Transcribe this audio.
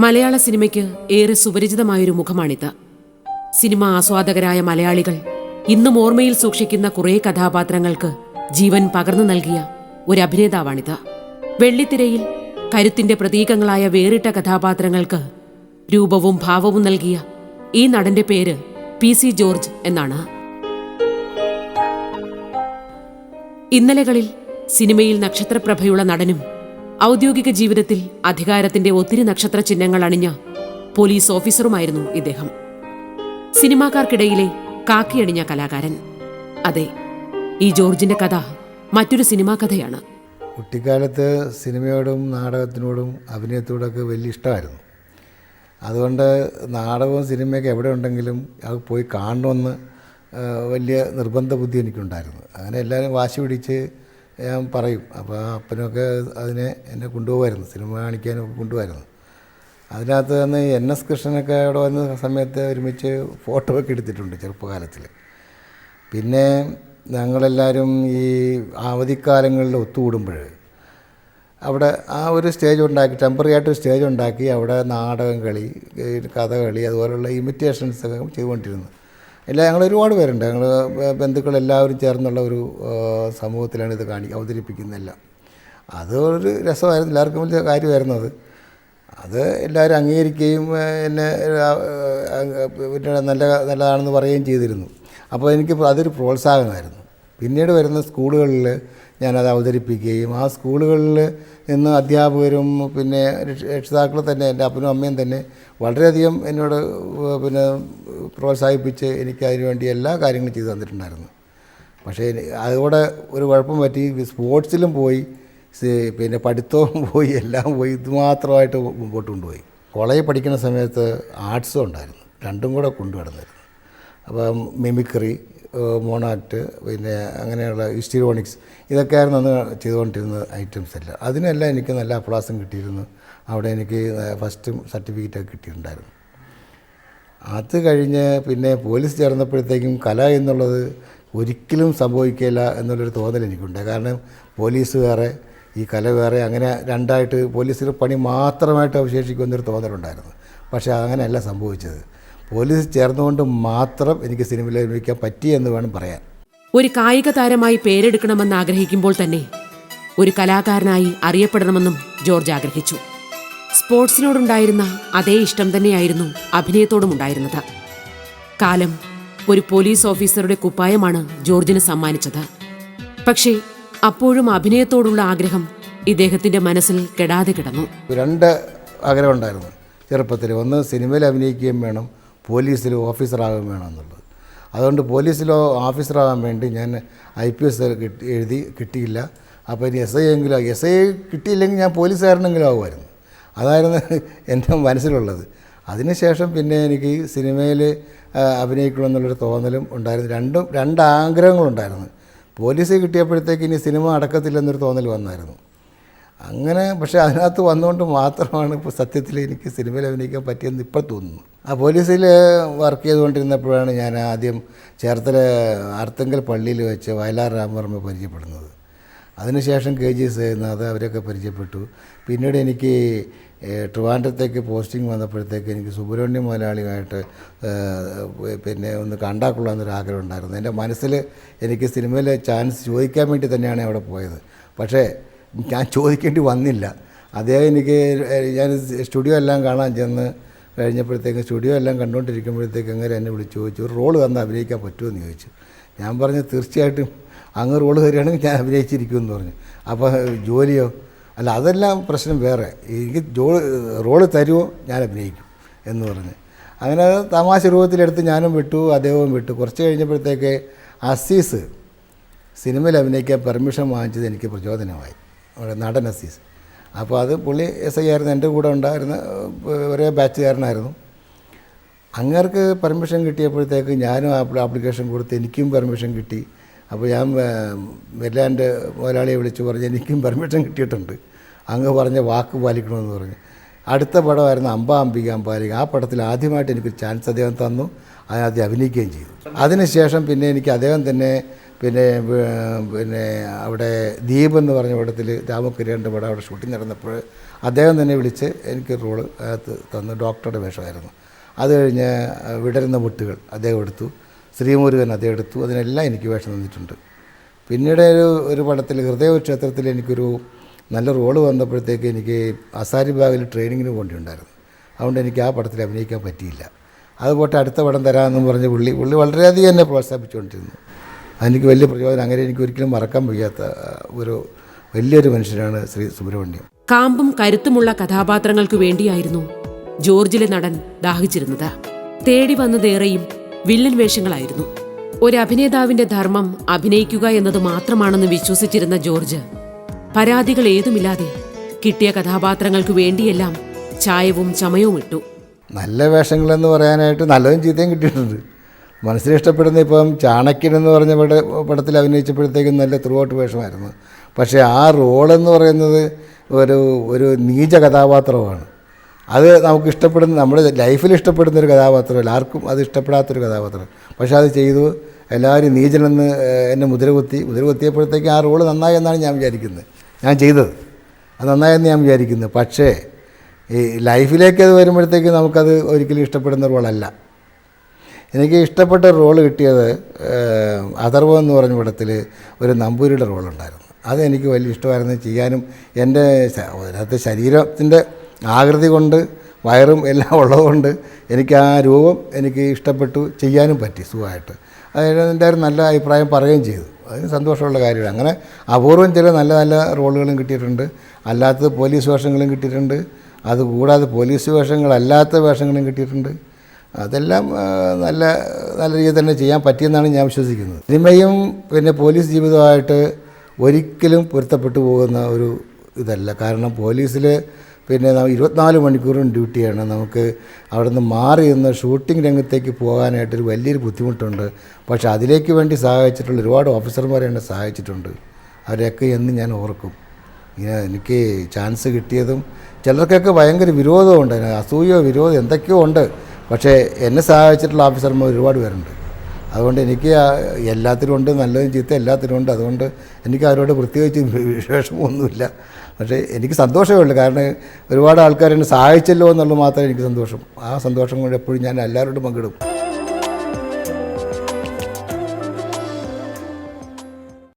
മലയാള സിനിമയ്ക്ക് ഏറെ സുപരിചിതമായൊരു മുഖമാണിത്. സിനിമ ആസ്വാദകരായ മലയാളികൾ ഇന്നും ഓർമ്മയിൽ സൂക്ഷിക്കുന്ന കുറേ കഥാപാത്രങ്ങൾക്ക് ജീവൻ പകർന്നു നൽകിയ ഒരു അഭിനേതാവാണിത്. വെള്ളിത്തിരയിൽ കരുത്തിന്റെ പ്രതീകങ്ങളായ വേറിട്ട കഥാപാത്രങ്ങൾക്ക് രൂപവും ഭാവവും നൽകിയ ഈ നടന്റെ പേര് പി സി ജോർജ് എന്നാണ്. ഇന്നലകളിൽ സിനിമയിൽ നക്ഷത്രപ്രഭയുള്ള നടനും ഔദ്യോഗിക ജീവിതത്തിൽ അധികാരത്തിന്റെ ഒത്തിരി നക്ഷത്ര ചിഹ്നങ്ങൾ അണിഞ്ഞ പോലീസ് ഓഫീസറുമായിരുന്നു ഇദ്ദേഹം. സിനിമാക്കാർക്കിടയിലെ കാക്കിയണിഞ്ഞ കലാകാരൻ. അതെ ഈ ജോർജിന്റെ കഥ മറ്റൊരു സിനിമാ കഥയാണ്. കുട്ടിക്കാലത്ത് സിനിമയോടും നാടകത്തിനോടും അഭിനയത്തോടൊക്കെ വലിയ ഇഷ്ടമായിരുന്നു. അതുകൊണ്ട് നാടകവും സിനിമയൊക്കെ എവിടെ ഉണ്ടെങ്കിലും അത് പോയി കാണണമെന്ന് വലിയ നിർബന്ധ ബുദ്ധി എനിക്കുണ്ടായിരുന്നു. അങ്ങനെ എല്ലാവരും വാശി പിടിച്ച് ഞാൻ പറയും അപ്പോൾ അപ്പനൊക്കെ അതിനെ എന്നെ കൊണ്ടുപോകുമായിരുന്നു സിനിമ കാണിക്കാനൊക്കെ കൊണ്ടുപോകായിരുന്നു അതിനകത്ത് നിന്ന് എൻ എസ് കൃഷ്ണനൊക്കെ അവിടെ വന്ന സമയത്ത് ഒരുമിച്ച് ഫോട്ടോ ഒക്കെ എടുത്തിട്ടുണ്ട് ചെറുപ്പകാലത്തിൽ പിന്നെ ഞങ്ങളെല്ലാവരും ഈ അവധിക്കാലങ്ങളിൽ ഒത്തുകൂടുമ്പോൾ അവിടെ ആ ഒരു സ്റ്റേജ് ഉണ്ടാക്കി ടെമ്പററി ആയിട്ട് സ്റ്റേജ് ഉണ്ടാക്കി അവിടെ നാടകം കളി കഥകളി അതുപോലുള്ള ഇമിറ്റേഷൻസ് ഒക്കെ ചെയ്തുകൊണ്ടിരുന്നു. എല്ലാം ഞങ്ങൾ ഒരുപാട് പേരുണ്ട്. ഞങ്ങൾ ബന്ധുക്കൾ എല്ലാവരും ചേർന്നുള്ള ഒരു സമൂഹത്തിലാണ് ഇത് കാണി അവതരിപ്പിക്കുന്നതെല്ലാം. അത് ഒരു രസമായിരുന്നു. എല്ലാവർക്കും വലിയ കാര്യമായിരുന്നു അത്. അത് എല്ലാവരും അംഗീകരിക്കുകയും എന്നെ നല്ല നല്ലതാണെന്ന് പറയുകയും ചെയ്തിരുന്നു. അപ്പോൾ എനിക്ക് അതൊരു പ്രോത്സാഹനമായിരുന്നു. പിന്നീട് വരുന്ന സ്കൂളുകളിൽ ഞാനത് അവതരിപ്പിക്കുകയും ആ സ്കൂളുകളിൽ നിന്ന് അധ്യാപകരും പിന്നെ രക്ഷ- രക്ഷിതാക്കൾ തന്നെ എന്റെ അപ്പനും അമ്മയും തന്നെ വളരെയധികം എന്നോട് പിന്നെ പ്രോത്സാഹിപ്പിച്ച് എനിക്ക് അതിനുവേണ്ടി എല്ലാ കാര്യങ്ങളും ചെയ്തു തന്നിട്ടുണ്ടായിരുന്നു. പക്ഷേ അതോടെ ഒരു കുഴപ്പം പറ്റി. സ്പോർട്സിലും പോയി പിന്നെ പഠിത്തവും പോയി എല്ലാം പോയി. ഇതുമാത്രമായിട്ട് മുമ്പോട്ട് കൊണ്ടുപോയി. കോളേജിൽ പഠിക്കുന്ന സമയത്ത് ആർട്സും ഉണ്ടായിരുന്നു. രണ്ടും കൂടെ കൊണ്ടുവരുന്നായിരുന്നു അപ്പം മിമിക്രി മോണാക്ട് പിന്നെ അങ്ങനെയുള്ള ഇസ്റ്റിറോണിക്സ് ഇതൊക്കെയായിരുന്നു അന്ന് ചെയ്തുകൊണ്ടിരുന്ന ഐറ്റംസ് എല്ലാം. അതിനെല്ലാം എനിക്ക് നല്ല അപ്ലാസം കിട്ടിയിരുന്നു. അവിടെ എനിക്ക് ഫസ്റ്റ് സർട്ടിഫിക്കറ്റൊക്കെ കിട്ടിയിട്ടുണ്ടായിരുന്നു. അത് കഴിഞ്ഞ് പിന്നെ പോലീസ് ചേർന്നപ്പോഴത്തേക്കും കല എന്നുള്ളത് ഒരിക്കലും സംഭവിക്കില്ല എന്നുള്ളൊരു തോന്നൽ എനിക്കുണ്ട്. കാരണം പോലീസ് വേറെ ഈ കല വേറെ അങ്ങനെ രണ്ടായിട്ട് പോലീസിൽ പണി മാത്രമായിട്ട് അവശേഷിക്കുമെന്നൊരു തോന്നലുണ്ടായിരുന്നു. പക്ഷേ അങ്ങനെയല്ല സംഭവിച്ചത്. പോലീസ് ചേർന്നുകൊണ്ട് മാത്രം എനിക്ക് സിനിമയിൽ അഭിനയിക്കാൻ പറ്റി എന്ന് വേണം പറയാൻ. ഒരു കായിക താരമായി പേരെടുക്കണമെന്ന് ആഗ്രഹിക്കുമ്പോൾ തന്നെ ഒരു കലാകാരനായി അറിയപ്പെടണമെന്നും ജോർജ് ആഗ്രഹിച്ചു. സ്പോർട്സിനോടുണ്ടായിരുന്ന അതേ ഇഷ്ടം തന്നെയായിരുന്നു അഭിനയത്തോടും ഉണ്ടായിരുന്നത്. കാലം ഒരു പോലീസ് ഓഫീസറുടെ കുപ്പായമാണ് ജോർജിന് സമ്മാനിച്ചത്. പക്ഷേ അപ്പോഴും അഭിനയത്തോടുള്ള ആഗ്രഹം ഇദ്ദേഹത്തിന്റെ മനസ്സിൽ കെടാതെ കിടന്നു. രണ്ട് ആഗ്രഹമുണ്ടായിരുന്നു ചെറുപ്പത്തിൽ ഒന്ന് സിനിമയിൽ അഭിനയിക്കുകയും വേണം. പോലീസിൽ ഓഫീസറാകാൻ വേണമെന്നുള്ളത്. അതുകൊണ്ട് പോലീസിലോ ഓഫീസറാകാൻ വേണ്ടി ഞാൻ ഐ പി എസ് കിട്ടി എഴുതി കിട്ടിയില്ല. അപ്പോൾ ഇനി എസ് ഐ എങ്കിലും എസ് ഐ കിട്ടിയില്ലെങ്കിൽ ഞാൻ പോലീസുകാരനെങ്കിലും ആകുമായിരുന്നു അതായിരുന്നു എന്റെ മനസ്സിലുള്ളത്. അതിനുശേഷം പിന്നെ എനിക്ക് സിനിമയിൽ അഭിനയിക്കണമെന്നുള്ളൊരു തോന്നലും ഉണ്ടായിരുന്നു. രണ്ടും രണ്ട് ആഗ്രഹങ്ങളുണ്ടായിരുന്നു. പോലീസ് കിട്ടിയപ്പോഴത്തേക്ക് ഇനി സിനിമ അടക്കത്തില്ലെന്നൊരു തോന്നൽ വന്നായിരുന്നു. അങ്ങനെ പക്ഷേ അതിനകത്ത് വന്നുകൊണ്ട് മാത്രമാണ് ഇപ്പോൾ സത്യത്തിൽ എനിക്ക് സിനിമയിൽ അഭിനയിക്കാൻ പറ്റിയെന്ന് ഇപ്പോൾ തോന്നുന്നു. ആ പോലീസിൽ വർക്ക് ചെയ്തുകൊണ്ടിരുന്നപ്പോഴാണ് ഞാൻ ആദ്യം ചേർത്തല ആർത്തങ്കൽ പള്ളിയിൽ വെച്ച് വയലാർ രാമവർമ്മ പരിചയപ്പെടുന്നത്. അതിനുശേഷം കെ ജി സേനാഥ് അവരൊക്കെ പരിചയപ്പെട്ടു. പിന്നീട് എനിക്ക് ട്രിവാൻഡ്രത്തേക്ക് പോസ്റ്റിംഗ് വന്നപ്പോഴത്തേക്ക് എനിക്ക് സുബ്രഹ്മണ്യ മുതലാളിയുമായിട്ട് പിന്നെ ഒന്ന് കണ്ടാക്കൊള്ളാമെന്നൊരു ആഗ്രഹം ഉണ്ടായിരുന്നു. എന്റെ മനസ്സിൽ എനിക്ക് സിനിമയിൽ ചാൻസ് ചോദിക്കാൻ വേണ്ടി തന്നെയാണ് അവിടെ പോയത്. പക്ഷേ ഞാൻ ചോദിക്കേണ്ടി വന്നില്ല. അദ്ദേഹം എനിക്ക് ഞാൻ സ്റ്റുഡിയോ എല്ലാം കാണാൻ ചെന്ന് കഴിഞ്ഞപ്പോഴത്തേക്ക് സ്റ്റുഡിയോ എല്ലാം കണ്ടുകൊണ്ടിരിക്കുമ്പോഴത്തേക്ക് അങ്ങനെ എന്നെ വിളിച്ച് ചോദിച്ചു ഒരു റോൾ തന്ന് അഭിനയിക്കാൻ പറ്റുമെന്ന് ചോദിച്ചു. ഞാൻ പറഞ്ഞു തീർച്ചയായിട്ടും അങ്ങ് റോൾ തരികയാണെങ്കിൽ ഞാൻ അഭിനയിച്ചിരിക്കുമെന്ന് പറഞ്ഞു. അപ്പോൾ ജോലിയോ? അല്ല അതെല്ലാം പ്രശ്നം വേറെ. എനിക്ക് ജോളി റോൾ തരുമോ ഞാൻ അഭിനയിക്കും എന്ന് പറഞ്ഞ്. അങ്ങനെ തമാശ രൂപത്തിലെടുത്ത് ഞാനും വിട്ടു അദ്ദേഹവും വിട്ടു. കുറച്ച് കഴിഞ്ഞപ്പോഴത്തേക്ക് അസീസ് സിനിമയിൽ അഭിനയിക്കാൻ പെർമിഷൻ വാങ്ങിച്ചത് എനിക്ക് പ്രചോദനമായി. നടൻ അസീസ്. അപ്പോൾ അത് പുള്ളി എസ് ഐ ആയിരുന്നു എന്റെ കൂടെ ഉണ്ടായിരുന്ന ഒരേ ബാച്ചുകാരനായിരുന്നു. അങ്ങേർക്ക് പെർമിഷൻ കിട്ടിയപ്പോഴത്തേക്ക് ഞാനും ആപ്ലി- ആപ്ലിക്കേഷൻ കൊടുത്ത് എനിക്കും പെർമിഷൻ കിട്ടി. അപ്പോൾ ഞാൻ മെല്ലാന്റെ മുതലാളിയെ വിളിച്ച് പറഞ്ഞ് എനിക്കും പെർമിഷൻ കിട്ടിയിട്ടുണ്ട്. അങ്ങ് പറഞ്ഞ വാക്ക് പാലിക്കണമെന്ന് പറഞ്ഞു. അടുത്ത പടമായിരുന്നു അമ്പ അംബിക അമ്പാലിക ആ പടത്തിൽ ആദ്യമായിട്ട് എനിക്ക് ചാൻസ് അദ്ദേഹം തന്നു. അതിനകത്ത് അഭിനയിക്കുകയും ചെയ്തു. അതിനുശേഷം പിന്നെ എനിക്ക് അദ്ദേഹം തന്നെ പിന്നെ പിന്നെ അവിടെ ദീപ് എന്ന് പറഞ്ഞ പടത്തിൽ രാമക്കുര്യന്റെ പടം അവിടെ ഷൂട്ടിംഗ് നടന്നപ്പോൾ അദ്ദേഹം തന്നെ വിളിച്ച് എനിക്ക് റോൾ അകത്ത് തന്നു ഡോക്ടറുടെ വേഷമായിരുന്നു. അത് കഴിഞ്ഞ് വിടരുന്ന മുട്ടുകൾ അദ്ദേഹം എടുത്തു. ശ്രീമുരുകൻ അദ്ദേഹം എടുത്തു. അതിനെല്ലാം എനിക്ക് വേഷം തന്നിട്ടുണ്ട്. പിന്നീട് ഒരു ഒരു പടത്തിൽ ഹൃദയ ക്ഷേത്രത്തിൽ എനിക്കൊരു നല്ല റോൾ വന്നപ്പോഴത്തേക്ക് എനിക്ക് അസാരി ബാഗിൽ ട്രെയിനിങ്ങിന് പോകേണ്ടിയുണ്ടായിരുന്നു. അതുകൊണ്ട് എനിക്ക് ആ പടത്തിൽ അഭിനയിക്കാൻ പറ്റിയില്ല. അതുപോലെ അടുത്ത പടം തരാമെന്നും പറഞ്ഞ് പുള്ളി പുള്ളി വളരെയധികം എന്നെ പ്രോത്സാഹിപ്പിച്ചുകൊണ്ടിരുന്നു. അതെനിക്ക് വലിയ പ്രചോദനം. അങ്ങനെ എനിക്ക് ഒരിക്കലും മറക്കാൻ വയ്യാത്ത ഒരു വലിയൊരു മനുഷ്യനാണ് ശ്രീ സുബ്രഹ്മണ്യം. കാമ്പും കരുത്തുമുള്ള കഥാപാത്രങ്ങൾക്ക് വേണ്ടിയായിരുന്നു ജോർജിലെ നടൻ ദാഹിച്ചിരുന്നത്. തേടി വന്നതേറെയും വില്ലൻ വേഷങ്ങളായിരുന്നു. ഒരു അഭിനേതാവിന്റെ ധർമ്മം അഭിനയിക്കുക എന്നത് മാത്രമാണെന്ന് വിശ്വസിച്ചിരുന്ന ജോർജ് പരാതികൾ ഏതുമില്ലാതെ കിട്ടിയ കഥാപാത്രങ്ങൾക്ക് വേണ്ടിയെല്ലാം ചായവും ചമയവും ഇട്ടു നല്ല വേഷങ്ങളെന്ന് പറയാനായിട്ട് നല്ലതും ചീത്തയും കിട്ടിയിട്ടുണ്ട്. മനസ്സിന് ഇഷ്ടപ്പെടുന്ന ഇപ്പം ചാണക്യൻ എന്ന് പറഞ്ഞ പട പടത്തിൽ അഭിനയിച്ചപ്പോഴത്തേക്കും നല്ല ത്രൂ ഔട്ട് വേഷമായിരുന്നു. പക്ഷേ ആ റോളെന്ന് പറയുന്നത് ഒരു ഒരു നീച കഥാപാത്രമാണ്. അത് നമുക്ക് ഇഷ്ടപ്പെടുന്ന നമ്മുടെ ലൈഫിൽ ഇഷ്ടപ്പെടുന്ന ഒരു കഥാപാത്രമല്ല. ആർക്കും അത് ഇഷ്ടപ്പെടാത്തൊരു കഥാപാത്രം. പക്ഷേ അത് ചെയ്തു. എല്ലാവരും നീചനെന്ന് എന്നെ മുദ്രകുത്തി മുദ്രകുത്തിയപ്പോഴത്തേക്കും ആ റോൾ നന്നായി എന്നാണ് ഞാൻ വിചാരിക്കുന്നത്. ഞാൻ ചെയ്തത്. അത് നന്നായെന്ന് ഞാൻ വിചാരിക്കുന്നത് പക്ഷേ ഈ ലൈഫിലേക്ക് അത് വരുമ്പോഴത്തേക്ക് നമുക്കത് ഒരിക്കലും ഇഷ്ടപ്പെടുന്ന റോളല്ല എനിക്ക് ഇഷ്ടപ്പെട്ട റോൾ കിട്ടിയത് അഥർവ എന്ന് പറഞ്ഞ പടത്തിൽ ഒരു നമ്പൂരിയുടെ റോളുണ്ടായിരുന്നു അത് എനിക്ക് വലിയ ഇഷ്ടമായിരുന്നു ചെയ്യാനും. എന്റെ അതിനകത്ത് ശരീരത്തിന്റെ ആകൃതി കൊണ്ട് വയറും എല്ലാം ഉള്ളതുകൊണ്ട് എനിക്ക് ആ രൂപം എനിക്ക് ഇഷ്ടപ്പെട്ടു ചെയ്യാനും പറ്റി സുഖമായിട്ട്. അതായത് ഒരു നല്ല അഭിപ്രായം പറയുകയും ചെയ്തു. അതിന് സന്തോഷമുള്ള കാര്യമാണ്. അങ്ങനെ അപൂർവം ചില നല്ല നല്ല റോളുകളും കിട്ടിയിട്ടുണ്ട്. അല്ലാത്തത് പോലീസ് വേഷങ്ങളും കിട്ടിയിട്ടുണ്ട്. അതുകൂടാതെ പോലീസ് വേഷങ്ങളല്ലാത്ത വേഷങ്ങളും കിട്ടിയിട്ടുണ്ട്. അതെല്ലാം നല്ല നല്ല രീതിയിൽ തന്നെ ചെയ്യാൻ പറ്റിയെന്നാണ് ഞാൻ വിശ്വസിക്കുന്നത്. സിനിമയും പിന്നെ പോലീസ് ജീവിതമായിട്ട് ഒരിക്കലും പൊരുത്തപ്പെട്ടു പോകുന്ന ഒരു ഇതല്ല. കാരണം പോലീസിൽ പിന്നെ ഇരുപത്തിനാല് മണിക്കൂറും ഡ്യൂട്ടിയാണ്. നമുക്ക് അവിടെ നിന്ന് മാറി നിന്ന് ഷൂട്ടിംഗ് രംഗത്തേക്ക് പോകാനായിട്ടൊരു വലിയൊരു ബുദ്ധിമുട്ടുണ്ട്. പക്ഷേ അതിലേക്ക് വേണ്ടി സഹായിച്ചിട്ടുള്ള ഒരുപാട് ഓഫീസർമാരെ എന്നെ സഹായിച്ചിട്ടുണ്ട്. അവരെയൊക്കെ എന്ന് ഞാൻ ഓർക്കും. ഇങ്ങനെ എനിക്ക് ചാൻസ് കിട്ടിയതും ചിലർക്കൊക്കെ ഭയങ്കര വിരോധമുണ്ട്. അസൂയോ വിരോധം എന്തൊക്കെയോ ഉണ്ട്. പക്ഷേ എന്നെ സഹായിച്ചിട്ടുള്ള ഓഫീസർമാർ ഒരുപാട് പേരുണ്ട്. അതുകൊണ്ട് എനിക്ക് എല്ലാത്തിനും ഉണ്ട് നല്ലതും ചീത്ത എല്ലാത്തിനും ഉണ്ട്. അതുകൊണ്ട് എനിക്ക് അവരോട് പ്രത്യേകിച്ച് വിശേഷമൊന്നുമില്ല പക്ഷേ എനിക്ക് സന്തോഷമേ ഉള്ളൂ. കാരണം ഒരുപാട് ആൾക്കാർ എന്നെ സഹായിച്ചല്ലോ എന്നുള്ളത് മാത്രമേ എനിക്ക് സന്തോഷം ആ സന്തോഷം കൊണ്ട് എപ്പോഴും ഞാൻ എല്ലാവരോടും പങ്കിടും.